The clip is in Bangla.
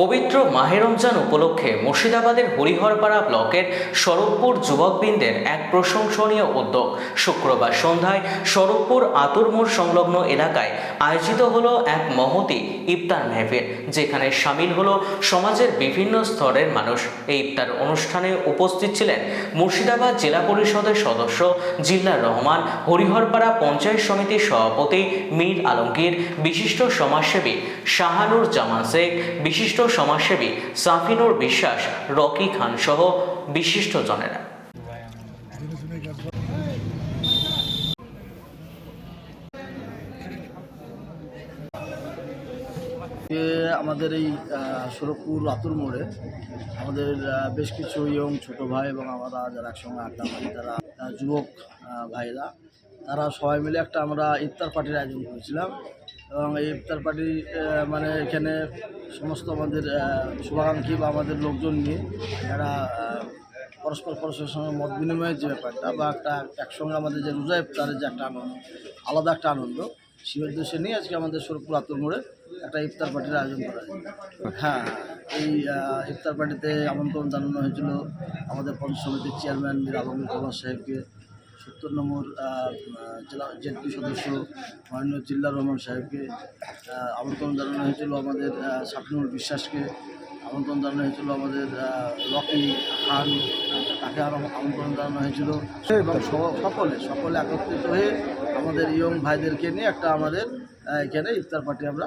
পবিত্র মাহে রমজান উপলক্ষে মুর্শিদাবাদের হরিহরপাড়া ব্লকের স্বরূপপুর যুবকবৃন্দের এক প্রশংসনীয় উদ্যোগ। শুক্রবার সন্ধ্যায় স্বরূপপুর আতুর মোড় সংলগ্ন এলাকায় আয়োজিত হলো এক মহতি ইফতার মেহফিল, যেখানে সামিল হলো সমাজের বিভিন্ন স্তরের মানুষ। এই ইফতার অনুষ্ঠানে উপস্থিত ছিলেন মুর্শিদাবাদ জেলা পরিষদের সদস্য জিল্লার রহমান, হরিহরপাড়া পঞ্চায়েত সমিতির সভাপতি মীর আলমগীর, বিশিষ্ট সমাজসেবী শাহানুর জামান শেখ, বিশিষ্ট সমাজসেবী সাফিনুর বিশ্বাস, রকি খান সহ বিশিষ্টজনেরা। যে আমাদের এই সুরপুর আতুর মোড়ে আমাদের বেশ কিছু ইয়ং ছোট ভাই এবং আমরা যারা একসঙ্গে আড্ডা মারি, তারা যুবক ভাইরা, তারা সবাই মিলে একটা আমরা ইফতার পার্টির আয়োজন করেছিলাম। এবং এই ইফতার পার্টি মানে এখানে সমস্ত আমাদের শুভাকাঙ্ক্ষী বা আমাদের লোকজন নিয়ে যারা পরস্পর পরস্পরের সঙ্গে মত বিনিময়ের যে ব্যাপারটা বা একটা একসঙ্গে আমাদের যে রোজা ইফতারের যে একটা আনন্দ, আলাদা একটা আনন্দ, সেই উদ্দেশ্যে নিয়ে আজকে আমাদের সুরপুর আতুর মোড়ে একটা ইফতার পার্টির আয়োজন করা হয়। হ্যাঁ এই ইফতার পার্টিতে আমন্ত্রণ জানানো হয়েছিল আমাদের পঞ্চায়েত সমিতির চেয়ারম্যান মীর কুমার সাহেবকে। সত্তর নম্বর জেলা জেডপি সদস্য মাননীয় জিল্লা রহমান সাহেবকে আমন্ত্রণ জানানো হয়েছিল আমাদের আহ, সাফিনুল বিশ্বাসকে আমন্ত্রণ জানানো হয়েছিল আমাদের রকি খান তাকে আরও আমন্ত্রণ জানানো হয়েছিল। এবং সকলে সকলে একত্রিত হয়ে আমাদের ইয়ং ভাইদেরকে নিয়ে একটা আমাদের এখানে ইফতার পার্টি আমরা